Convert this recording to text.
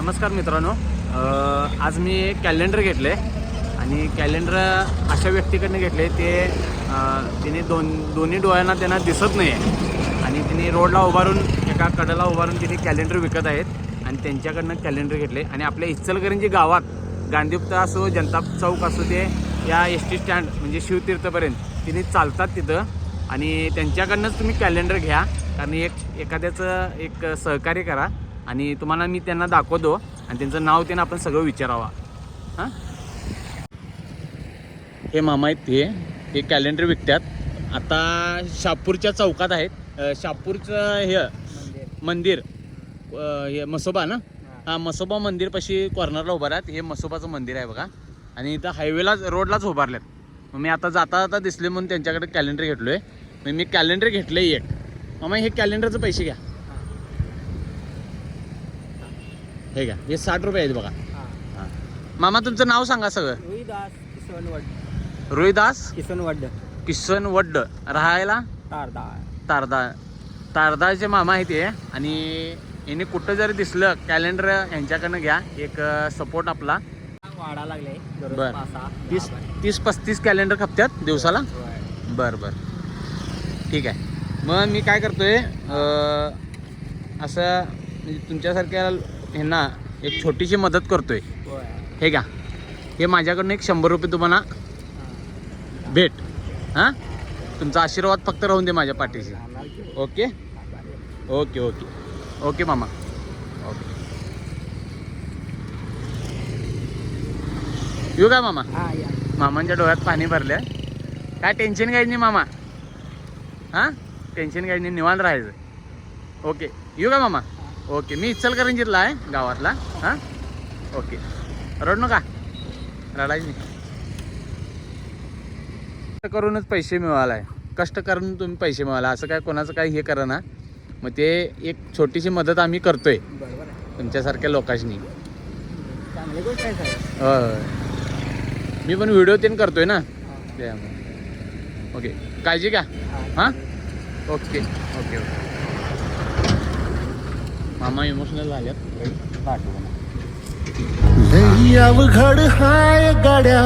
नमस्कार मित्रांनो. आज मी कॅलेंडर घेतले आणि कॅलेंडर अशा व्यक्तीकडनं घेतले ते तिने दोन दोन्ही डोळ्यांना त्यांना दिसत नाही आहे आणि तिने रोडला उभारून एका कडेला उभारून तिने कॅलेंडर विकत आहेत आणि त्यांच्याकडनं कॅलेंडर घेतले. आणि आपल्या इचलकरंजी गावात गांधीयुक्त असो जनता चौक असो ते या एस टी स्टँड म्हणजे शिवतीर्थपर्यंत तिने चालतात तिथं. आणि त्यांच्याकडनंच तुम्ही कॅलेंडर घ्या. कारण एक एखाद्याचं एक सहकार्य करा. आणि तुम्हाला मी त्यांना दाखवतो आणि त्यांचं नाव त्यांना आपण सगळं विचारावा. हां? हे मामा आहेत ते. हे कॅलेंडर विकतात. आता शापूरच्या चौकात आहेत. शापूरचं हे मंदिर. हे मसोबा ना? हा. मसोबा मंदिरपाशी कॉर्नरला उभा आहेत हे मसोबाचं मंदिर आहे बघा. आणि इथं हायवेलाच रोडलाच उभारल्यात. मग मी आता जाता जाता दिसले म्हणून त्यांच्याकडे कॅलेंडर घेतलोय. मग मी कॅलेंडर घेतलंय एक. मामा हे कॅलेंडरचे पैसे घ्या. हे घ्या. हे साठ रुपये आहेत बघा. हां. मामा तुमचं नाव सांगा सगळं. रोहिदास किसन वड. रोहिदास किसन वड. किसन वड्ड राहायला? तारदा. तारदा. तारदाचे मामा आहेत हे. आणि यांनी कुठं जरी दिसलं कॅलेंडर यांच्याकडनं घ्या. एक सपोर्ट आपला. वाढा लागले. दररोज बर. पाच सहा तीस बारा. तीस पस्तीस कॅलेंडर खपत्यात दिवसाला? होय. बरं बरं. ठीक आहे. मग मी काय करतोय अं, असं म्हणजे तुमच्यासारख्या ह्यांना एक छोटीशी मदत करतोय. हे घ्या. हे माझ्याकडनं एक शंभर रुपये तुम्हाला. भेट. हां? तुमचा आशीर्वाद फक्त राहून दे माझ्या पाठीशी. की. ओके? Okay okay. ओके मामा. ओके. येऊ काय मामा? मामांच्या डोळ्यात पाणी भरले काय टेन्शन घ्यायचं नाही मामा? हां? टेन्शन घ्यायचं नाही निवांत राहायचं. ओके. येऊ का मामा? ओके मी इचलकरंजीतला आहे गावातला. हां? ओके. रड नका. रडायचं नाही. कष्ट करूनच पैसे मिळाला आहे कष्ट करून तुम्ही पैसे मिळाला. असं काय कोणाचं काही हे करा ना. मग ते एक छोटीशी मदत आम्ही करतोय. तुमच्यासारख्या लोकांनी. चांगली गोष्ट आहे साहेब. होय. मी पण व्हिडिओ तेन करतोय ना. त्यामुळे. ओके. काळजी घ्या. हा. हां? ओके. Okay okay. मामा इमोशनल झाल्यात. पाठवू. लई अवघड हाय गाड्या.